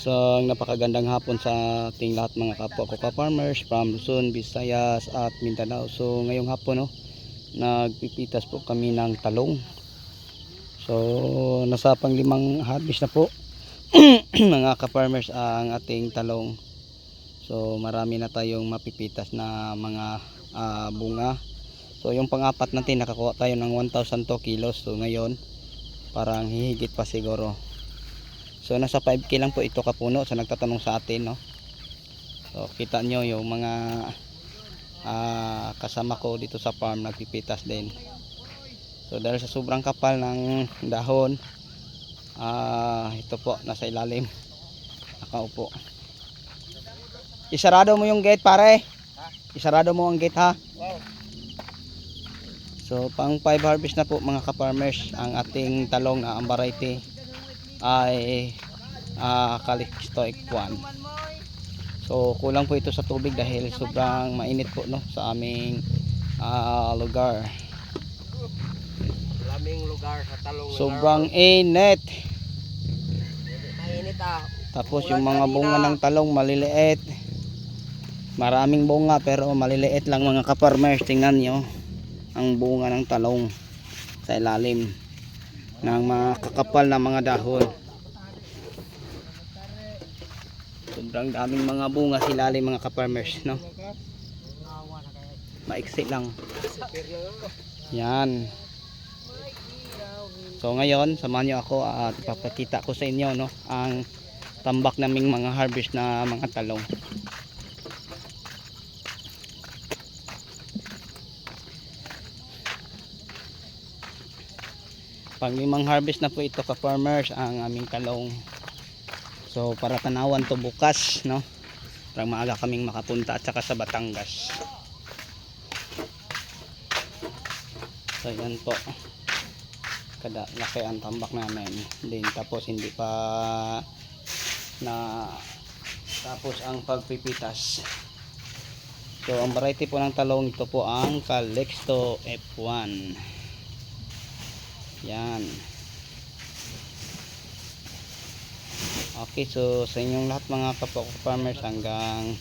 So, napakagandang hapon sa ating lahat mga kapwa ko ka-farmers from Luzon, Visayas at Mindanao. So, ngayong hapon no, nagpipitas po kami ng talong. So, nasa pang limang harvest na po mga ka-farmers ang ating talong. So, marami na tayong mapipitas na mga ah, bunga. So, yung pang-apat natin nakakuha tayo ng 1,002 kilos. So, ngayon parang hihigit pa siguro. So nasa 5k lang po ito kapuno sa nagtatanong sa atin no. So kita nyo yung mga ah, kasama ko dito sa farm nagpipitas din. So dahil sa sobrang kapal ng dahon ah ito po nasa ilalim nakaupo. Isarado mo yung gate pare. Isarado mo ang gate ha. So pang 5 harvest na po mga ka-farmers ang ating talong na ang variety ay uh, Calixto Equan. So kulang po ito sa tubig dahil sobrang mainit po no sa aming ah, lugar. Laming lugar sa talong Sobrang init. mainit ah. Tapos yung mga bunga ng talong maliliit. Maraming bunga pero maliliit lang mga ka-farmers. Tingnan nyo ang bunga ng talong sa ilalim ng mga kakapal na mga dahon. Sobrang daming mga bunga sa ilalim mga ka-farmers, no? Maiksi lang. Yan. So ngayon, samahan niyo ako at ipapakita ko sa inyo no ang tambak naming mga harvest na mga talong. Panglimang harvest na po ito ka farmers ang aming talong. So para tanawan to bukas no. Para maaga kaming makapunta at saka sa Batangas. So yan po. Kada laki ang tambak namin. Din tapos hindi pa na tapos ang pagpipitas. So ang variety po ng talong ito po ang Calixto F1. Yan. Okay, so sa inyong lahat mga kapwa farmers hanggang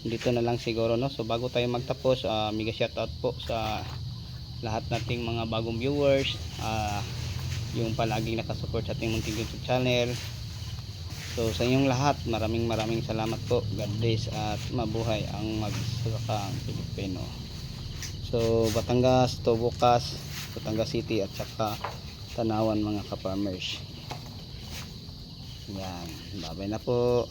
dito na lang siguro no. So bago tayo magtapos, uh, mega shoutout po sa lahat nating mga bagong viewers, ah, yung palaging nakasupport sa ating munting YouTube channel. So sa inyong lahat, maraming maraming salamat po. God bless at mabuhay ang magsasakang Pilipino. So Batangas to bukas, Batangas City at saka Tanawan mga ka-farmers. Yan, babay na po.